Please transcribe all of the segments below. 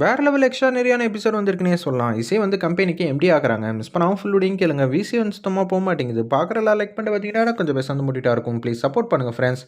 வேறு level extra நிறையான episode வந்திருக்குனே சொல்லலாம். இசை வந்து கம்பெனிக்கு எம்டி ஆகிறாங்க மிஸ் பண்ணாமல் ஃபுல் வீடியோவும் கேளுங்க. விசி வந்து போக மாட்டேங்கிது பார்க்குறலாம் லைக் பண்ணிட்டு பார்த்தீங்கன்னா, கொஞ்சம் பேர் சந்து முட்டிட்டா இருக்கும். ப்ளீஸ் சப்போர்ட் பண்ணுங்கள் ஃப்ரெண்ட்ஸ்.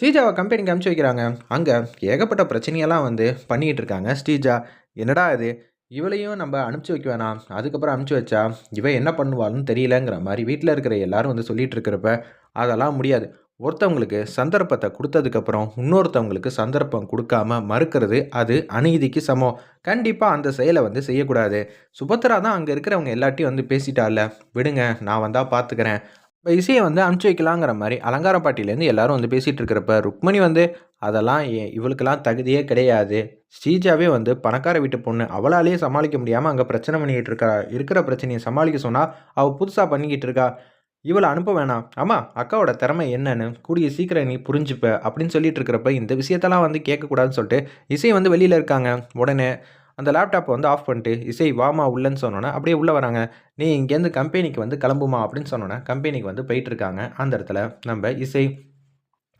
ஸ்ரீஜாவை கம்பெனிக்கு அமுச்சு வைக்கிறாங்க. அங்கே ஏகப்பட்ட பிரச்சனையெல்லாம் வந்து பண்ணிகிட்டு இருக்காங்க. ஸ்ரீஜா, என்னடா இது? இவளையும் நம்ம அனுப்பிச்சி வைக்க வேணாம். அதுக்கப்புறம் அனுப்பிச்சு வச்சா, இவ என்ன பண்ணுவாள்னு தெரியலங்கிற மாதிரி வீட்டில் இருக்கிற எல்லாரும் வந்து சொல்லிகிட்டு இருக்கிறப்ப, அதெல்லாம் முடியாது. ஒருத்தவங்களுக்கு சந்தர்ப்பத்தை கொடுத்ததுக்கப்புறம் இன்னொருத்தவங்களுக்கு சந்தர்ப்பம் கொடுக்காம மறுக்கிறது, அது அநீதிக்கு சமம். கண்டிப்பாக அந்த செயலை வந்து செய்யக்கூடாது. சுபத்ரா தான் அங்கே இருக்கிறவங்க எல்லாட்டையும் வந்து பேசிட்டால விடுங்க நான் வந்தால் பார்த்துக்கிறேன். இப்போ இசையை வந்து அனுப்பிச்சு வைக்கலாங்கிற மாதிரி அலங்கார பாட்டிலேருந்து எல்லாரும் வந்து பேசிகிட்டு இருக்கிறப்ப, ருக்மணி வந்து அதெல்லாம் இவளுக்கெல்லாம் தகுதியே கிடையாது. ஸ்ரீஜாவே வந்து பணக்கார வீட்டு பொண்ணு. அவளாலேயே சமாளிக்க முடியாமல் அங்கே பிரச்சனை பண்ணிக்கிட்டு இருக்கா. இருக்கிற பிரச்சனையை சமாளிக்க சொன்னால் அவள் புதுசாக பண்ணிக்கிட்டு இருக்கா. இவளை அனுப்ப வேணாம். அம்மா, அக்காவோட திறமை என்னன்னு கூடிய சீக்கிரம் நீ புரிஞ்சுப்ப அப்படின்னு சொல்லிட்டு இருக்கிறப்ப, இந்த விஷயத்தெல்லாம் வந்து கேட்கக்கூடாதுன்னு சொல்லிட்டு, இசை வந்து வெளியில் இருக்காங்க. உடனே அந்த லேப்டாப்பை வந்து ஆஃப் பண்ணிட்டு, "இசை வாமா உள்ளன்னு" சொன்னோன்னே அப்படியே உள்ளே வராங்க. "நீ இங்கேருந்து கம்பெனிக்கு வந்து கிளம்புமா" அப்படின்னு சொன்னோன்னே கம்பெனிக்கு வந்து போயிட்டுருக்காங்க. அந்த இடத்துல நம்ம இசை,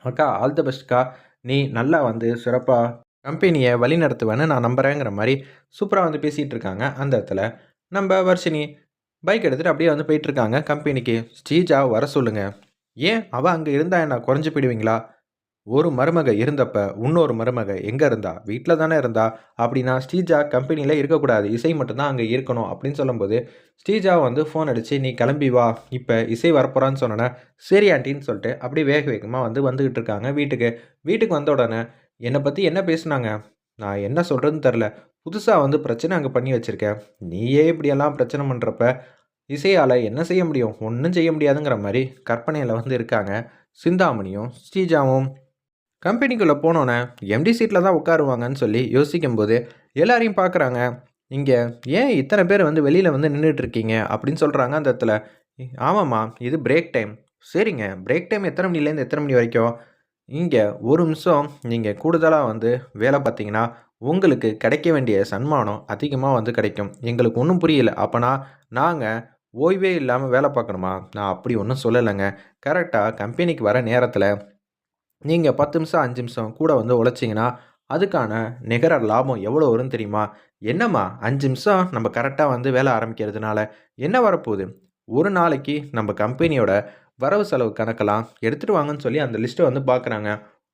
"அக்கா ஆல் த பெஸ்ட்க்கா. நீ நல்லா வந்து சிறப்பாக கம்பெனியை வழி நடத்துவேன்னு நான் நம்புறேங்கிற" மாதிரி சூப்பராக வந்து பேசிகிட்டு இருக்காங்க. அந்த இடத்துல நம்ப வர்ஷினி பைக் எடுத்துகிட்டு அப்படியே வந்து போயிட்டுருக்காங்க கம்பெனிக்கு. "ஸ்ரீஜாவ வர சொல்லுங்கள் "ஏன்? அவள் அங்கே இருந்தா என்ன குறைஞ்சி போயிடுவீங்களா?" "ஒரு மருமக இருந்தப்ப, இன்னொரு மருமக எங்கே இருந்தா? வீட்டில் தானே இருந்தா. அப்படின்னா ஸ்ரீஜா கம்பெனியில் இருக்கக்கூடாது. இசை மட்டும்தான் அங்கே இருக்கணும்." அப்படின்னு சொல்லும்போது, ஸ்ரீஜா வந்து ஃபோன் அடித்து "நீ கிளம்பி வா. இப்போ இசை வரப்போகிறான்னு சொன்னோனே, "சரி ஆண்டின்னு சொல்லிட்டு அப்படியே வேக வேகமாக வந்து வந்துக்கிட்டு இருக்காங்க வீட்டுக்கு. வீட்டுக்கு வந்த உடனே, என்னை பற்றி என்ன பேசுனாங்க? நான் என்ன சொல்கிறதுன்னு தெரில புதுசாக வந்து பிரச்சனை அங்கே பண்ணி வச்சுருக்கேன் நீயே இப்படியெல்லாம் பிரச்சனை பண்ணுறப்ப இசையால் என்ன செய்ய முடியும்? ஒன்றும் செய்ய முடியாதுங்கிற" மாதிரி கற்பனையில் வந்து இருக்காங்க. சிந்தாமணியும், ஸ்ரீஜாவும். கம்பெனிக்குள்ளே போனோன்னே எம்டி சீட்டில் தான் உட்காருவாங்கன்னு சொல்லி யோசிக்கும்போது, எல்லாரையும் பார்க்குறாங்க. இங்கே ஏன் இத்தனை பேர் வந்து வெளியில் வந்து நின்றுட்டுருக்கீங்க அப்படின்னு சொல்கிறாங்க அந்த இடத்துல. "ஆமாம்மா, இது பிரேக் டைம்." "சரிங்க, பிரேக் டைம் எத்தனை மணிலேருந்து எத்தனை மணி வரைக்கும்?" இங்கே ஒரு நிமிஷம் நீங்கள் கூடுதலாக வந்து வேலை பார்த்தீங்கன்னா, உங்களுக்கு கிடைக்க வேண்டிய சன்மானம் அதிகமாக வந்து கிடைக்கும்." "எங்களுக்கு ஒன்றும் புரியல. அப்போனா நாங்கள் ஓய்வே இல்லாமல் வேலை பார்க்கணுமா?" "நான் அப்படி ஒன்றும் சொல்லலைங்க கரெக்டாக கம்பெனிக்கு வர நேரத்தில் நீங்கள் பத்து நிமிஷம், அஞ்சு நிமிஷம் கூட வந்து உழைச்சிங்கன்னா அதுக்கான நிகர லாபம் எவ்வளோ வரும்னு தெரியுமா?" "என்னம்மா அஞ்சு நிமிஷம் நம்ம கரெக்டாக வந்து வேலை ஆரம்பிக்கிறதுனால என்ன வரப்போகுது? ஒரு நாளைக்கு நம்ம கம்பெனியோட வரவு செலவு கணக்கெல்லாம் எடுத்துகிட்டு வாங்கன்னு" சொல்லி அந்த லிஸ்ட்டை வந்து பார்க்குறாங்க.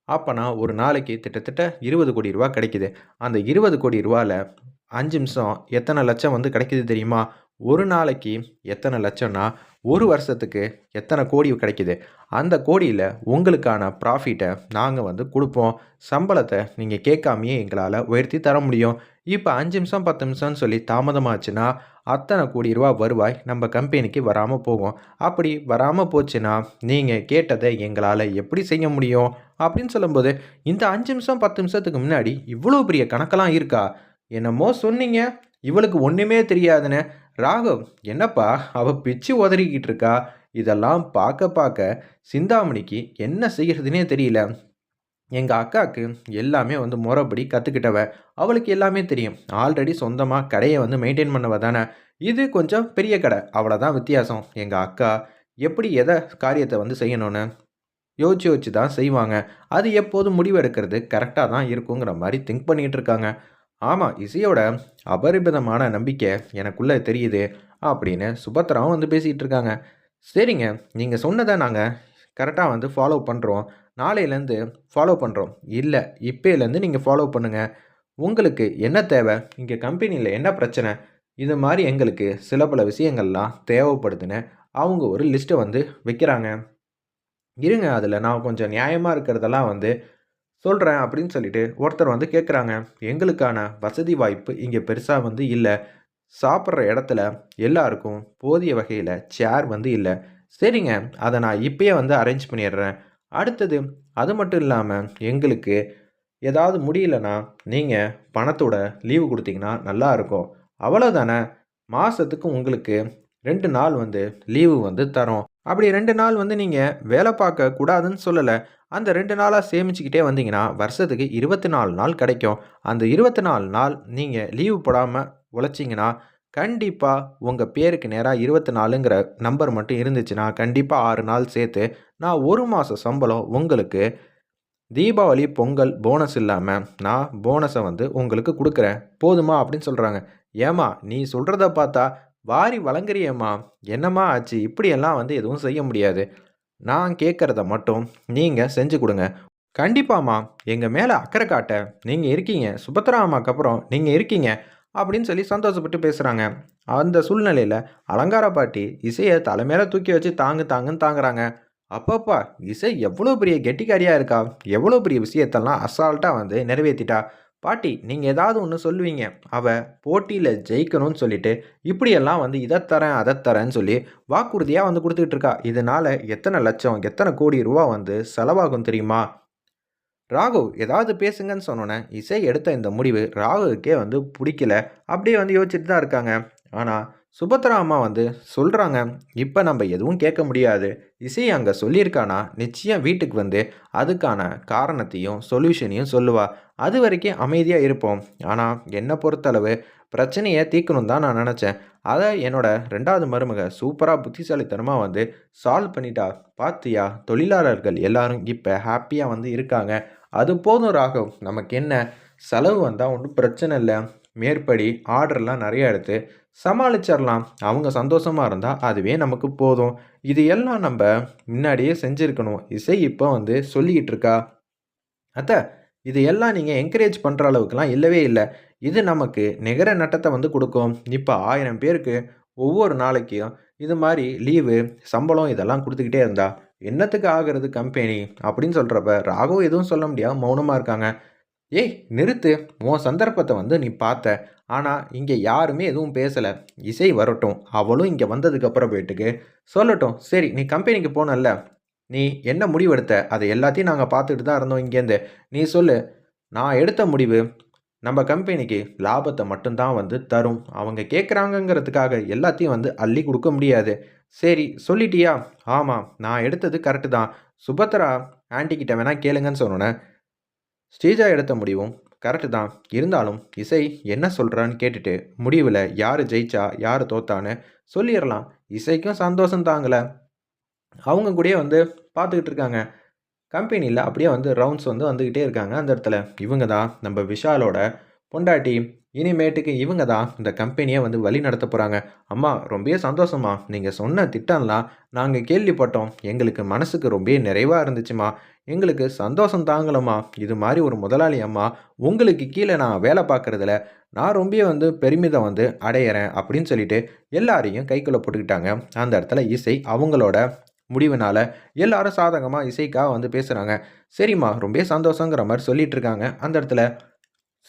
அப்போனா ஒரு நாளைக்கு கிட்டத்தட்ட ரூ. 20,00,00,000 கிடைக்குது. அந்த இருபது கோடி ரூபாவில் அஞ்சு நிமிஷம் எத்தனை லட்சம் வந்து கிடைக்குது தெரியுமா? ஒரு நாளைக்கு எத்தனை லட்சம்னா, ஒரு வருஷத்துக்கு எத்தனை கோடி கிடைக்குது. அந்த கோடியில் உங்களுக்கான ப்ராஃபிட்டை நாங்கள் வந்து கொடுப்போம் சம்பளத்தை நீங்கள் கேட்காமயே எங்களால் உயர்த்தி தர முடியும். இப்போ அஞ்சு நிமிஷம், 10 நிமிஷம்னு சொல்லி தாமதமாச்சுன்னா, அத்தனை கோடி ரூபா வருவாய் நம்ம கம்பெனிக்கு வராமல் போகும். அப்படி வராமல் போச்சுன்னா, நீங்கள் கேட்டதை எங்களால் எப்படி செய்ய முடியும்?" அப்படின்னு சொல்லும்போது, "இந்த அஞ்சு நிமிஷம், 10 நிமிஷத்துக்கு முன்னாடி இவ்வளோ பெரிய கணக்கெல்லாம் இருக்கா? என்னமோ சொன்னீங்க, இவளுக்கு ஒன்றுமே தெரியாதுன்னு." "ராகவ், என்னப்பா அவ பிச்சு உதறிக்கிட்டு இருக்கா." இதெல்லாம் பார்க்க பார்க்க சிந்தாமணிக்கு என்ன செய்கிறதுனே தெரியல. எங்கள் அக்காவுக்கு எல்லாமே வந்து முறைப்படி கற்றுக்கிட்டவ அவளுக்கு எல்லாமே தெரியும். ஆல்ரெடி சொந்தமாக கடையை வந்து மெயின்டெயின் பண்ணவ தானே. இது கொஞ்சம் பெரிய கடை. அவ்வளோதான் வித்தியாசம். எங்கள் அக்கா எப்படி எதை காரியத்தை வந்து செய்யணும்னு யோசிச்சு யோசிச்சு தான் செய்வாங்க. அது எப்போதும் முடிவு எடுக்கிறது தான் இருக்குங்கிற மாதிரி திங்க் பண்ணிகிட்டு இருக்காங்க." ஆமாம் இசையோட அபரிமிதமான நம்பிக்கை எனக்குள்ளே தெரியுது." அப்படின்னு சுபத்ராவும் வந்து பேசிகிட்டு இருக்காங்க. "சரிங்க, நீங்கள் சொன்னதை நாங்கள் கரெக்டாக வந்து ஃபாலோ பண்ணுறோம் நாளையிலேருந்து ஃபாலோ பண்ணுறோம் இல்லை இப்போலேருந்து நீங்கள் ஃபாலோ பண்ணுங்க. உங்களுக்கு என்ன தேவை? இங்கே கம்பெனியில் என்ன பிரச்சனை? இது மாதிரி எங்களுக்கு சில பல விஷயங்கள்லாம் தேவைப்படுதுன்னு" அவங்க ஒரு லிஸ்ட்டை வந்து வைக்கிறாங்க. "இருங்க, அதில் நான் கொஞ்சம் நியாயமாக இருக்கிறதெல்லாம் வந்து சொல்கிறேன் அப்படின்னு சொல்லிட்டு ஒருத்தர் வந்து கேட்குறாங்க. "எங்களுக்கான வசதி வாய்ப்பு இங்கே பெருசாக வந்து இல்லை சாப்பிட்ற இடத்துல எல்லாருக்கும் போதிய வகையில் சேர் வந்து இல்லை "சரிங்க, அதை நான் இப்பயே வந்து அரேஞ்ச் பண்ணிடுறேன். அடுத்தது, அது மட்டும் இல்லாமல் எங்களுக்கு ஏதாவது முடியலன்னா, நீங்கள் பணத்தோட லீவு கொடுத்தீங்கன்னா நல்லா இருக்கும்." "அவ்வளோதானே, மாதத்துக்கு உங்களுக்கு ரெண்டு நாள் வந்து லீவு வந்து தரோம் அப்படி ரெண்டு நாள் வந்து நீங்கள் வேலை பார்க்க கூடாதுன்னு சொல்லலை அந்த ரெண்டு நாளாக சேமிச்சுக்கிட்டே வந்தீங்கன்னா, வருஷத்துக்கு 24 நாள் கிடைக்கும். அந்த 24 நாள் நீங்கள் லீவு போடாமல் உழைச்சிங்கன்னா கண்டிப்பாக உங்கள் பேருக்கு நேராக இருபத்தி நாலுங்கிற நம்பர் மட்டும் இருந்துச்சுன்னா, கண்டிப்பாக ஆறு நாள் சேர்த்து நான் ஒரு மாத சம்பளம் உங்களுக்கு தீபாவளி பொங்கல் போனஸ் இல்லாமல் நான் போனஸை வந்து உங்களுக்கு கொடுக்குறேன். போதுமா அப்படின்னு சொல்கிறாங்க ஏம்மா நீ சொல்கிறத பார்த்தா வாரி வழங்குறியேம்மா. என்னம்மா ஆச்சு? இப்படியெல்லாம் வந்து எதுவும் செய்ய முடியாது. நான் கேட்குறத மட்டும் நீங்கள் செஞ்சு கொடுங்க. கண்டிப்பாம்மா எங்கள் மேலே அக்கறை காட்ட நீங்கள் இருக்கீங்க. சுபத்ரா அம்மாக்கு அப்புறம் நீங்கள் இருக்கீங்க அப்படின்னு சொல்லி சந்தோஷப்பட்டு பேசுகிறாங்க அந்த சூழ்நிலையில் அலங்கார பாட்டி இசையை தலைமையில தூக்கி வச்சு தாங்கு தாங்குன்னு தாங்குறாங்க. அப்பப்பா இசை எவ்வளோ பெரிய கெட்டிக்காரியாக இருக்கா? எவ்வளோ பெரிய விஷயத்தெல்லாம் அசால்ட்டாக வந்து நிறைவேற்றிட்டா பாட்டி நீங்கள் ஏதாவது ஒன்று சொல்லுவீங்க. அவள் போட்டியில் ஜெயிக்கணும்னு சொல்லிட்டு இப்படியெல்லாம் வந்து இதை தரேன் அதை தரேன்னு சொல்லி வாக்குறுதியாக வந்து கொடுத்துக்கிட்டு இருக்கா. இதனால் எத்தனை லட்சம் எத்தனை கோடி ரூபா வந்து செலவாகும் தெரியுமா? ராகு ஏதாவது பேசுங்கன்னு சொன்னோன்னே இசை எடுத்த இந்த முடிவு ராகுவுக்கே வந்து பிடிக்கல. அப்படியே வந்து யோசிச்சுட்டு தான் இருக்காங்க. ஆனால் சுபத்ரா அம்மா வந்து சொல்கிறாங்க இப்போ நம்ம எதுவும் கேட்க முடியாது. இசை அங்கே சொல்லியிருக்கானா? நிச்சயம் வீட்டுக்கு வந்து அதுக்கான காரணத்தையும் சொல்யூஷனையும் சொல்லுவா. அது வரைக்கும் அமைதியாக இருப்போம். ஆனால் என்னை பொறுத்தளவு பிரச்சனையை தீர்க்கணும் தான் நான் நினச்சேன். அதை என்னோட ரெண்டாவது மருமக சூப்பராக புத்திசாலித்தனமாக வந்து சால்வ் பண்ணிட்டா. பார்த்தியா தொழிலாளர்கள் எல்லாரும் இப்போ ஹாப்பியாக வந்து இருக்காங்க. அது போதும் ராகவ். நமக்கு என்ன? செலவு வந்தால் ஒன்றும் பிரச்சனை இல்லை. மேற்படி ஆர்டர்லாம் நிறையா எடுத்து சமாளிச்சிடலாம் அவங்க சந்தோஷமாக இருந்தால் அதுவே நமக்கு போதும். இது எல்லாம் நம்ம முன்னாடியே செஞ்சுருக்கணும். இசை இப்போ வந்து சொல்லிக்கிட்டு இருக்கா அத்தை இது எல்லாம் நீங்கள் என்கரேஜ் பண்ணுற அளவுக்குலாம் இல்லவே இல்லை. இது நமக்கு நிகர நட்டத்தை வந்து கொடுக்கும். இப்போ ஆயிரம் பேருக்கு ஒவ்வொரு நாளைக்கும் இது மாதிரி லீவு சம்பளம் இதெல்லாம் கொடுத்துக்கிட்டே இருந்தா என்னத்துக்கு ஆகிறது கம்பெனி அப்படின்னு சொல்கிறப்ப ராகவ் எதுவும் சொல்ல முடியாது மௌனமாக இருக்காங்க. ஏய் நிறுத்து. உன் சந்தர்ப்பத்தை வந்து நீ பார்த்த. ஆனால் இங்கே யாருமே எதுவும் பேசலை. இசை வரட்டும். அவளும் இங்கே வந்ததுக்கப்புறம் போயிட்டுக்கு. சொல்லட்டும். சரி நீ கம்பெனிக்கு போனல்ல. நீ என்ன முடிவெடுத்த? அதை எல்லாத்தையும் நாங்கள் பார்த்துட்டு தான் இருந்தோம் இங்கேருந்து நீ சொல்லு. நான் எடுத்த முடிவு நம்ம கம்பெனிக்கு லாபத்தை மட்டும்தான் வந்து தரும். அவங்க கேட்குறாங்கங்கிறதுக்காக எல்லாத்தையும் வந்து அள்ளி கொடுக்க முடியாது. சரி சொல்லிட்டியா? ஆமாம் நான் எடுத்தது கரெக்டு தான். சுபத்ரா ஆண்டிக்கிட்ட வேணால் கேளுங்கன்னு சொன்னோன்னே ஸ்ரீஜா எடுத்த முடிவும் கரெக்டு தான். இருந்தாலும் இசை என்ன சொல்கிறான்னு கேட்டுட்டு முடிவில் யார் ஜெயிச்சா யார் தோத்தான்னு சொல்லிடலாம் இசைக்கும் சந்தோஷம் தாங்கலை. அவங்க கூடயே வந்து பார்த்துக்கிட்டு இருக்காங்க. கம்பெனியில் அப்படியே வந்து ரவுண்ட்ஸ் வந்து வந்துக்கிட்டே இருக்காங்க அந்த இடத்துல. இவங்க தான் நம்ம விஷாலோட பொண்டாட்டி இனிமேட்டுக்கு இவங்க தான் இந்த கம்பெனியை வந்து வழி நடத்த போகிறாங்க அம்மா ரொம்பவே சந்தோஷமா நீங்கள் சொன்ன திட்டம்லாம் நாங்கள் கேள்விப்பட்டோம். எங்களுக்கு மனசுக்கு ரொம்ப நிறைவாக இருந்துச்சுமா. எங்களுக்கு சந்தோஷம் தாங்களம்மா இது மாதிரி ஒரு முதலாளி அம்மா உங்களுக்கு கீழே நான் வேலை பார்க்குறதுல நான் ரொம்ப வந்து பெருமிதம் வந்து அடையிறேன் அப்படின்னு சொல்லிட்டு எல்லாரையும் கைக்குள்ளே போட்டுக்கிட்டாங்க. அந்த இடத்துல இசை அவங்களோட முடிவுனால எல்லாரும் சாதகமாக இசைக்காக வந்து பேசுகிறாங்க சரிம்மா ரொம்ப சந்தோஷங்கிற மாதிரி சொல்லிட்டு இருக்காங்க. அந்த இடத்துல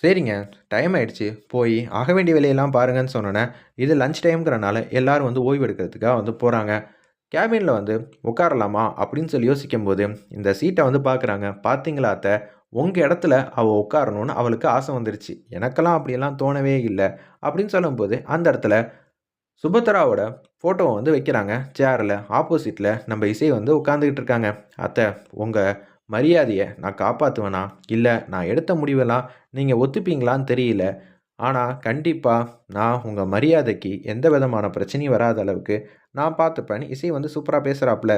சரிங்க டைம் ஆயிடுச்சு. போய் ஆக வேண்டிய வேலையெல்லாம் பாருங்கன்னு சொன்னோன்னே இது லஞ்ச் டைம்ங்கிறனால எல்லாரும் வந்து ஓய்வு எடுக்கிறதுக்காக வந்து போகிறாங்க கேபினில் வந்து உட்காரலாமா அப்படின்னு சொல்லி யோசிக்கும்போது இந்த சீட்டை வந்து பார்க்குறாங்க பார்த்தீங்களா அத்தை? உங்கள் இடத்துல அவள் உட்காரணும்னு அவளுக்கு ஆசை வந்துருச்சு. எனக்கெல்லாம் அப்படியெல்லாம் தோணவே இல்லை அப்படின்னு சொல்லும்போது அந்த இடத்துல சுபத்ராவோட ஃபோட்டோவை வந்து வைக்கிறாங்க. சேரில் ஆப்போசிட்டில் நம்ம இசை வந்து உட்காந்துக்கிட்டு இருக்காங்க. அத்தை உங்கள் மரியாதையை நான் காப்பாற்றுவேனா இல்லை நான் எடுத்த முடிவெல்லாம் நீங்கள் ஒத்துப்பீங்களான்னு தெரியல. ஆனால் கண்டிப்பாக நான் உங்கள் மரியாதைக்கு எந்த விதமான பிரச்சனையும் வராத அளவுக்கு நான் பார்த்துப்பேன் இசை வந்து சூப்பராக பேசுகிறாப்புல